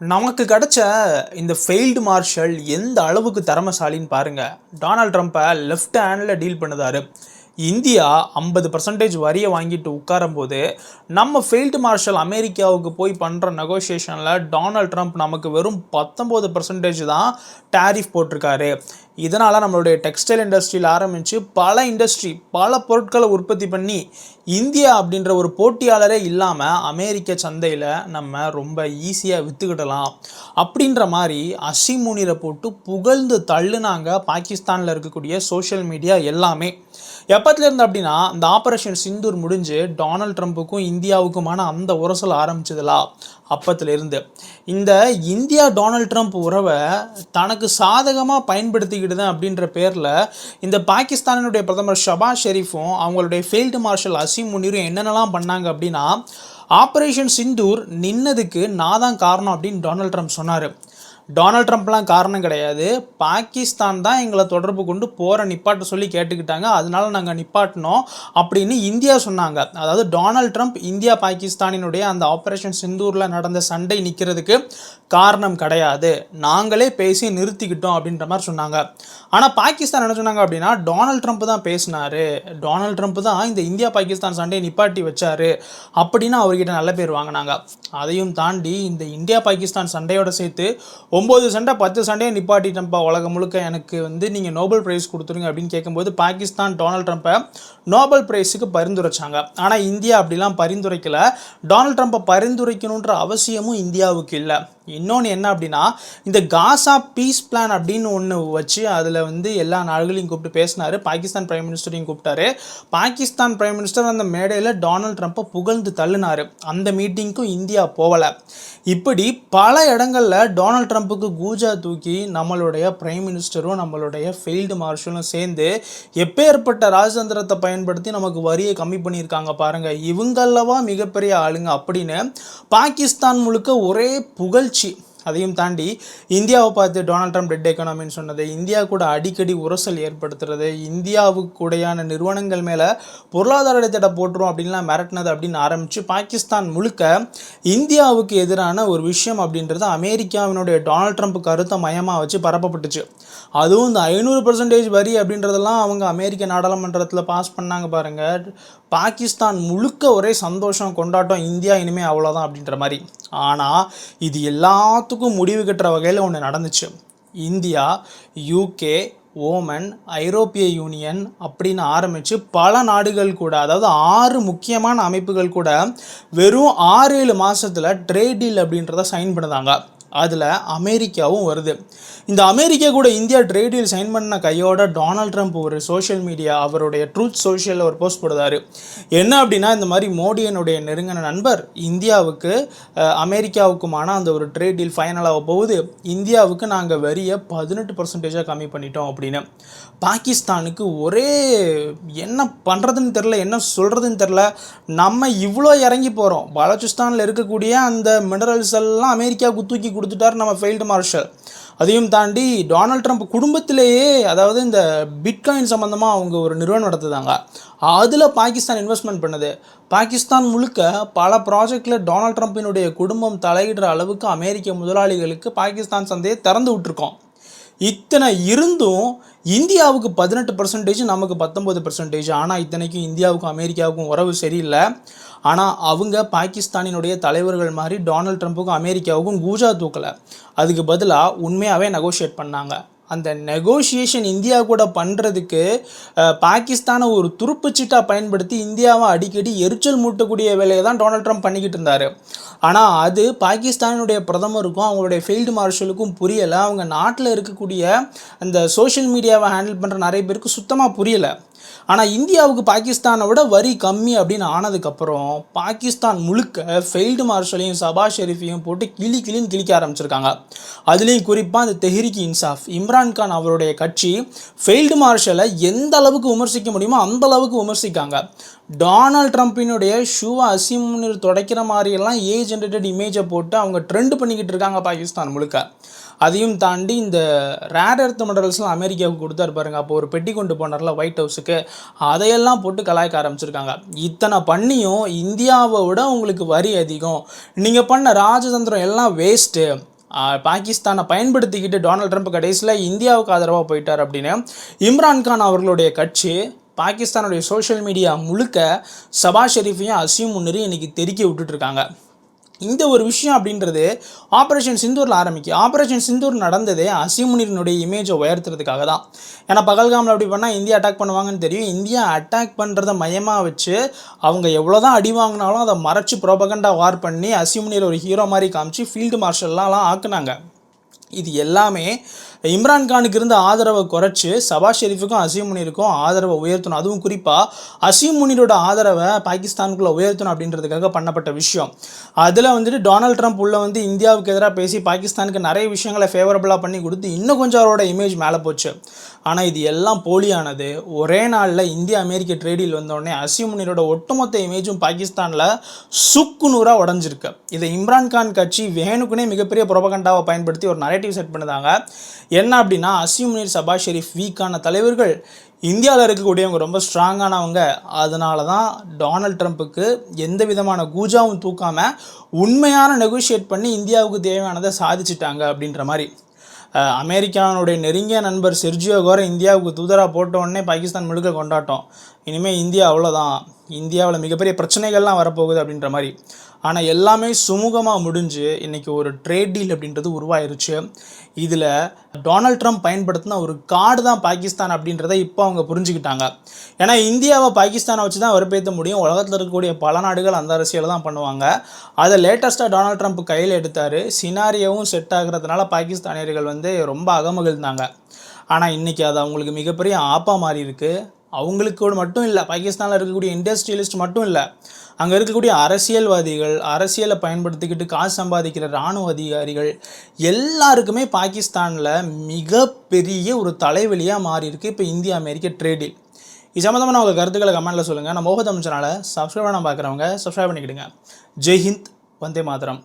நமக்கு கிடைச்ச இந்த ஃபெயில்டு மார்ஷல் எந்த அளவுக்கு திறமசாலின்னு பாருங்கள் டொனால்ட் ட்ரம்ப்பை லெஃப்ட் ஹேண்டில் டீல் பண்ணுதாரு. இந்தியா ஐம்பது பர்சன்டேஜ் வரியை வாங்கிட்டு உட்காரும்போது நம்ம ஃபீல்டு மார்ஷல் அமெரிக்காவுக்கு போய் பண்ணுற நெகோசியேஷனில் டொனால்ட் ட்ரம்ப் நமக்கு வெறும் பத்தொம்போது பர்சன்டேஜ் தான் டேரிஃப் போட்டிருக்காரு. இதனால் நம்மளுடைய டெக்ஸ்டைல் இண்டஸ்ட்ரியில் ஆரம்பித்து பல இண்டஸ்ட்ரி பல பொருட்களை உற்பத்தி பண்ணி இந்தியா அப்படின்ற ஒரு போட்டியாளரே இல்லாமல் அமெரிக்க சந்தையில் நம்ம ரொம்ப ஈஸியாக விற்றுக்கிடலாம் அப்படின்ற மாதிரி அசிமுனிரை போட்டு புகழ்ந்து தள்ளுனாங்க பாகிஸ்தானில் இருக்கக்கூடிய சோஷியல் மீடியா எல்லாமே. எப்பத்துலேருந்து அப்படின்னா இந்த ஆப்ரேஷன் சிந்தூர் முடிஞ்சு டொனால்ட் ட்ரம்ப்புக்கும் இந்தியாவுக்குமான அந்த உரசல் ஆரம்பிச்சதுலா அப்பத்துல இருந்து இந்த இந்தியா டொனால்ட் ட்ரம்ப் உறவை தனக்கு சாதகமாக பயன்படுத்திக்கிடுது அப்படின்ற பேரில் இந்த பாகிஸ்தானினுடைய பிரதமர் ஷபாஸ் ஷெரீஃபும் அவங்களுடைய ஃபீல்டு மார்ஷல் அசீம் முனீரும் என்னென்னலாம் பண்ணாங்க அப்படின்னா ஆப்ரேஷன் சிந்தூர் நின்னதுக்கு நான் தான் காரணம் அப்படின்னு டொனால்ட் ட்ரம்ப் சொன்னார். டொனால்ட் ட்ரம்ப்லாம் காரணம் கிடையாது. பாகிஸ்தான் தான் எங்களை தொடர்பு கொண்டு போகிற நிப்பாட்ட சொல்லி கேட்டுக்கிட்டாங்க. அதனால நாங்கள் நிப்பாட்டினோம் அப்படின்னு இந்தியா சொன்னாங்க. அதாவது டொனால்ட் ட்ரம்ப் இந்தியா பாகிஸ்தானினுடைய அந்த ஆப்ரேஷன் சிந்தூரில் நடந்த சண்டை நிற்கிறதுக்கு காரணம் கிடையாது. நாங்களே பேசி நிறுத்திக்கிட்டோம் அப்படின்ற மாதிரி சொன்னாங்க. ஆனால் பாகிஸ்தான் என்ன சொன்னாங்க அப்படின்னா டொனால்ட் ட்ரம்ப் தான் பேசினாரு. டொனால்ட் ட்ரம்ப் தான் இந்த இந்தியா பாகிஸ்தான் சண்டையை நிப்பாட்டி வச்சாரு அப்படின்னு அவர்கிட்ட நல்ல பேர் வாங்கினாங்க. அதையும் தாண்டி இந்த இந்தியா பாகிஸ்தான் சண்டையோட சேர்த்து ஒம்பது சண்டை பத்து சண்டையை நிப்பாட்டிட்டப்பா உலகம் முழுக்க எனக்கு வந்து நீங்கள் நோபல் பிரைஸ் கொடுத்துருங்க அப்படின்னு கேட்கும்போது பாகிஸ்தான் டொனால்ட் ட்ரம்ப்பை நோபல் பிரைஸுக்கு பரிந்துரைச்சாங்க. ஆனால் இந்தியா அப்படிலாம் பரிந்துரைக்கல. டொனால்ட் ட்ரம்ப்பை பரிந்துரைக்கணுன்ற அவசியமும் இந்தியாவுக்கு இல்லை. இன்னொன்று என்ன அப்படின்னா இந்த காசா பீஸ் பிளான் அப்படின்னு ஒன்று வச்சு அதில் வந்து எல்லா நாடுகளையும் கூப்பிட்டு பேசினார். பாகிஸ்தான் பிரைம் மினிஸ்டரையும் கூப்பிட்டாரு. பாகிஸ்தான் பிரைம் மினிஸ்டர் அந்த மேடையில் டொனால்ட் ட்ரம்ப்பை புகழ்ந்து தள்ளினார். அந்த மீட்டிங்க்கும் இந்தியா போகலை. இப்படி பல இடங்களில் டொனால்ட் ட்ரம்ப் ட்ரம்ப்புக்கு கூஜா தூக்கி நம்மளுடைய பிரைம் மினிஸ்டரும் நம்மளுடைய ஃபீல்டு மார்ஷலும் சேர்ந்து எப்பேற்பட்ட ராஜதந்திரத்தை பயன்படுத்தி நமக்கு வரியை கம்மி பண்ணியிருக்காங்க பாருங்கள் இவங்களவா மிகப்பெரிய ஆளுங்க அப்படின்னு பாகிஸ்தான் முழுக்க ஒரே புகழ்ச்சி அதையும் தாண்டி இந்தியாவை பார்த்து டொனால்ட் ட்ரம்ப் டெட் எக்கனாமின்னு சொன்னது இந்தியா கூட அடிக்கடி உரசல் ஏற்படுத்துறது இந்தியாவுக்கு கூடையான நிறுவனங்கள் மேலே பொருளாதார இடைத்தடை போட்டுரும் அப்படின்லாம் மிரட்டினது அப்படின்னு ஆரம்பித்து பாகிஸ்தான் முழுக்க இந்தியாவுக்கு எதிரான ஒரு விஷயம் அப்படின்றது அமெரிக்காவினுடைய டொனால்ட் ட்ரம்ப் கருத்தை மையமாக வச்சு பரப்பப்பட்டுச்சு. அதுவும் இந்த ஐநூறு பர்சன்டேஜ் வரி அப்படின்றதெல்லாம் அவங்க அமெரிக்க நாடாளுமன்றத்தில் பாஸ் பண்ணாங்க பாருங்கள் பாகிஸ்தான் முழுக்க ஒரே சந்தோஷம் கொண்டாட்டம் இந்தியா இனிமேல் அவ்வளோதான் அப்படின்ற மாதிரி. ஆனால் இது எல்லாத்துக்கும் முடிவு கட்டுற வகையில் ஒன்று நடந்துச்சு. இந்தியா யூகே ஓமன் ஐரோப்பிய யூனியன் அப்படின்னு ஆரம்பித்து பல நாடுகள் கூட அதாவது ஆறு முக்கியமான அமைப்புகள் கூட வெறும் ஆறு ஏழு மாதத்தில் ட்ரேட் டீல் அப்படின்றத சைன் பண்ணுதாங்க அதில் அமெரிக்காவும் வருது. இந்த அமெரிக்கா கூட இந்தியா ட்ரேட் டீல் சைன் பண்ண கையோட டொனால்ட் ட்ரம்ப் ஒரு சோஷியல் மீடியா அவருடைய ட்ரூத் சோஷியலில் ஒரு போஸ்ட் போடுறாரு. என்ன அப்படின்னா இந்த மாதிரி மோடியனுடைய நெருங்கின நண்பர் இந்தியாவுக்கு அமெரிக்காவுக்குமான அந்த ஒரு ட்ரேட் டீல் ஃபைனலாக போகுது. இந்தியாவுக்கு நாங்கள் வரியை பதினெட்டு பர்சன்டேஜாக கம்மி பண்ணிட்டோம் அப்படின்னு. பாகிஸ்தானுக்கு ஒரே என்ன பண்ணுறதுன்னு தெரில என்ன சொல்கிறதுன்னு தெரில நம்ம இவ்வளோ இறங்கி போகிறோம் பலோச்சிஸ்தானில் இருக்கக்கூடிய அந்த மினரல்ஸ் எல்லாம் அமெரிக்காவுக்கு தூக்கி கொடுத்துட்டார் நம்ம ஃபெயில்டு மார்ஷல் அதையும் தாண்டி டொனால்ட் ட்ரம்ப் குடும்பத்திலேயே அதாவது இந்த பிட்காயின் சம்மந்தமாக அவங்க ஒரு நிறுவனம் நடத்துதாங்க. அதில் பாகிஸ்தான் இன்வெஸ்ட்மெண்ட் பண்ணுது. பாகிஸ்தான் முழுக்க பல ப்ராஜெக்டில் டொனால்ட் ட்ரம்ப்பினுடைய குடும்பம் தலையிடுற அளவுக்கு அமெரிக்க முதலாளிகளுக்கு பாகிஸ்தான் சந்தையை திறந்து விட்டுருக்கோம். இத்தனை இருந்தும் இந்தியாவுக்கு பதினெட்டு பர்சன்டேஜ் நமக்கு பத்தொம்பது பர்சன்டேஜ் ஆனால் இத்தனைக்கும் இந்தியாவுக்கும் அமெரிக்காவுக்கும் உறவு சரியில்லை. ஆனால் அவங்க பாகிஸ்தானினுடைய தலைவர்கள் மாதிரி டொனால்ட் ட்ரம்ப்புக்கும் அமெரிக்காவுக்கும் கூஜா தூக்கலை. அதுக்கு பதிலாக உண்மையாகவே நெகோஷியேட் பண்ணாங்க. அந்த நெகோஷியேஷன் இந்தியா கூட பண்ணுறதுக்கு பாகிஸ்தானை ஒரு துருப்பு சீட்டாக பயன்படுத்தி இந்தியாவை அடிக்கடி எரிச்சல் மூட்டக்கூடிய வேலையை தான் டொனால்ட் ட்ரம்ப் பண்ணிக்கிட்டு இருந்தார். ஆனால் அது பாகிஸ்தானுடைய பிரதமருக்கும் அவங்களுடைய ஃபீல்டு மார்ஷலுக்கும் புரியலை. அவங்க நாட்டில் இருக்கக்கூடிய அந்த சோஷியல் மீடியாவை ஹேண்டில் பண்ணுற நிறைய பேருக்கு சுத்தமாக புரியலை. ஆனால் இந்தியாவுக்கு பாகிஸ்தானை விட வரி கம்மி அப்படின்னு ஆனதுக்கப்புறம் பாகிஸ்தான் முழுக்க ஃபெயில்டு மார்ஷலையும் சபா ஷெரீஃபையும் போட்டு கிளி கிளின்னு கிழிக்க ஆரம்பிச்சிருக்காங்க. அதுலேயும் குறிப்பாக அந்த தெஹ்ரிகி இன்சாஃப். இம்ரான்கான் அவருடைய கட்சி ஃபெயில்டு மார்ஷலை எந்த அளவுக்கு விமர்சிக்க முடியுமோ அந்த அளவுக்கு விமர்சிக்காங்க. டொனால்ட் ட்ரம்ப்பினுடைய ஷூவை அசிமுன்னு துடைக்கிற மாதிரியெல்லாம் ஏ ஜென்ரேட்டட் இமேஜை போட்டு அவங்க ட்ரெண்ட் பண்ணிக்கிட்டு இருக்காங்க பாகிஸ்தான் முழுக்க. அதையும் தாண்டி இந்த ரேர் எர்த் மினரல்ஸ்லாம் அமெரிக்காவுக்கு கொடுத்தாரு பாருங்க. அப்போ ஒரு பெட்டி கொண்டு போனார்ல ஒயிட் ஹவுஸுக்கு அதையெல்லாம் போட்டு கலாய்க்க ஆரம்பிச்சிருக்காங்க. இத்தனை பண்ணியும் இந்தியாவை விட உங்களுக்கு வரி அதிகம். நீங்கள் பண்ண ராஜதந்திரம் எல்லாம் வேஸ்ட்டு பாகிஸ்தானை பயன்படுத்திக்கிட்டு டொனால்ட் ட்ரம்ப் கடைசியில் இந்தியாவுக்கு ஆதரவாக போயிட்டார் அப்படின்னு இம்ரான்கான் அவர்களுடைய கட்சி பாகிஸ்தானுடைய சோஷியல் மீடியா முழுக்க சபா ஷெரீஃபையும் அசீம் முன்னரையும் இன்னைக்கு தெருக்கி விட்டுட்டு இருக்காங்க. இந்த ஒரு விஷயம் அப்படின்றது ஆப்ரேஷன் சிந்தூரில் ஆரம்பிக்கு. ஆப்ரேஷன் சிந்தூர் நடந்ததே அசிமுனினுடைய இமேஜை உயர்த்துறதுக்காக தான். ஏன்னா பகல்காமில் அப்படி பண்ணால் இந்தியா அட்டாக் பண்ணுவாங்கன்னு தெரியும். இந்தியா அட்டாக் பண்ணுறத மையமாக வச்சு அவங்க எவ்வளோ தான் அடி வாங்கினாலும் அதை மறைச்சு ப்ரோபகண்டா வார் பண்ணி அசிமுனியில் ஒரு ஹீரோ மாதிரி காமிச்சு ஃபீல்டு மார்ஷல்லாம் ஆக்குனாங்க. இது எல்லாமே இம்ரான்கானுக்கு இருந்த ஆதரவை குறைச்சி சபா ஷெரீஃபுக்கும் அசீம் முனிருக்கும் ஆதரவை உயர்த்தணும். அதுவும் குறிப்பாக அசீம் முனிரோட ஆதரவை பாகிஸ்தானுக்குள்ளே உயர்த்தணும் அப்படின்றதுக்காக பண்ணப்பட்ட விஷயம். அதில் வந்துட்டு டொனால்ட் ட்ரம்ப் உள்ள வந்து இந்தியாவுக்கு எதிராக பேசி பாகிஸ்தானுக்கு நிறைய விஷயங்களை ஃபேவரபுளாக பண்ணி கொடுத்து இன்னும் கொஞ்சம் அவரோட இமேஜ் மேலே போச்சு. ஆனால் இது எல்லாம் போலியானது. ஒரே நாளில் இந்திய அமெரிக்க ட்ரேடில் வந்தோடனே அசீம் முனிரோட ஒட்டுமொத்த இமேஜும் பாகிஸ்தானில் சுக்கு நூறாக உடஞ்சிருக்கு. இதை இம்ரான்கான் கட்சி வேணுக்குனே மிகப்பெரிய புரபகண்டாவை பயன்படுத்தி ஒரு நிறைய நரேட்டிவ் செட் பண்ணுதாங்க. என்ன அப்படின்னா அசீம் முனீர் சபா ஷெரீஃப் வீக்கான தலைவர்கள் இந்தியாவில் இருக்கக்கூடியவங்க ரொம்ப ஸ்ட்ராங்கானவங்க. அதனால தான் டொனால்ட் ட்ரம்ப்புக்கு எந்த விதமான கூஜாவும் தூக்காமல் உண்மையான நெகோஷியேட் பண்ணி இந்தியாவுக்கு தேவையானதை சாதிச்சிட்டாங்க அப்படின்ற மாதிரி. அமெரிக்காவினுடைய நெருங்கிய நண்பர் செர்ஜியோ கோர இந்தியாவுக்கு தூதராக போட்ட உடனே பாகிஸ்தான் முழுக்க கொண்டாட்டம். இனிமேல் இந்தியா அவ்வளோதான் இந்தியாவில் மிகப்பெரிய பிரச்சனைகள்லாம் வரப்போகுது அப்படின்ற மாதிரி. ஆனால் எல்லாமே சுமூகமாக முடிஞ்சு இன்றைக்கி ஒரு ட்ரேட் டீல் அப்படின்றது உருவாயிருச்சு. இதில் டொனால்ட் ட்ரம்ப் பயன்படுத்தின ஒரு கார்டு தான் பாகிஸ்தான் அப்படின்றத இப்போ அவங்க புரிஞ்சுக்கிட்டாங்க. ஏன்னா இந்தியாவை பாகிஸ்தானை வச்சு தான் வெறுப்பேற்ற முடியும். உலகத்தில் இருக்கக்கூடிய பல நாடுகள் அந்த அரசியலை தான் பண்ணுவாங்க. அதை லேட்டஸ்ட்டாக டொனால்ட் ட்ரம்ப் கையில் எடுத்தார். சினாரியவும் செட் ஆகுறதுனால பாகிஸ்தானியர்கள் வந்து ரொம்ப அகமகிழ்ந்தாங்க. ஆனால் இன்றைக்கி அது அவங்களுக்கு மிகப்பெரிய ஆப்பாக மாறி இருக்குது அவங்களுக்கு மட்டும் இல்லை பாகிஸ்தானில் இருக்கக்கூடிய இண்டஸ்ட்ரியலிஸ்ட் மட்டும் இல்லை அங்கே இருக்கக்கூடிய அரசியல்வாதிகள் அரசியலை பயன்படுத்திக்கிட்டு காசு சம்பாதிக்கிற இராணுவ அதிகாரிகள் எல்லாருக்குமே பாகிஸ்தானில் மிகப்பெரிய ஒரு தலைவலியாக மாறியிருக்கு. இப்போ இந்திய அமெரிக்க ட்ரேடில் இது சம்மந்தமான உங்கள் கருத்துக்களை கமெண்ட்டில் சொல்லுங்கள் நம்ம மோகதம் சேனலை சப்ஸ்கிரைப் பண்ண பார்க்குறவங்க சப்ஸ்கிரைப் பண்ணிக்கிடுங்க. ஜெய்ஹிந்த் வந்தே மாதரம்.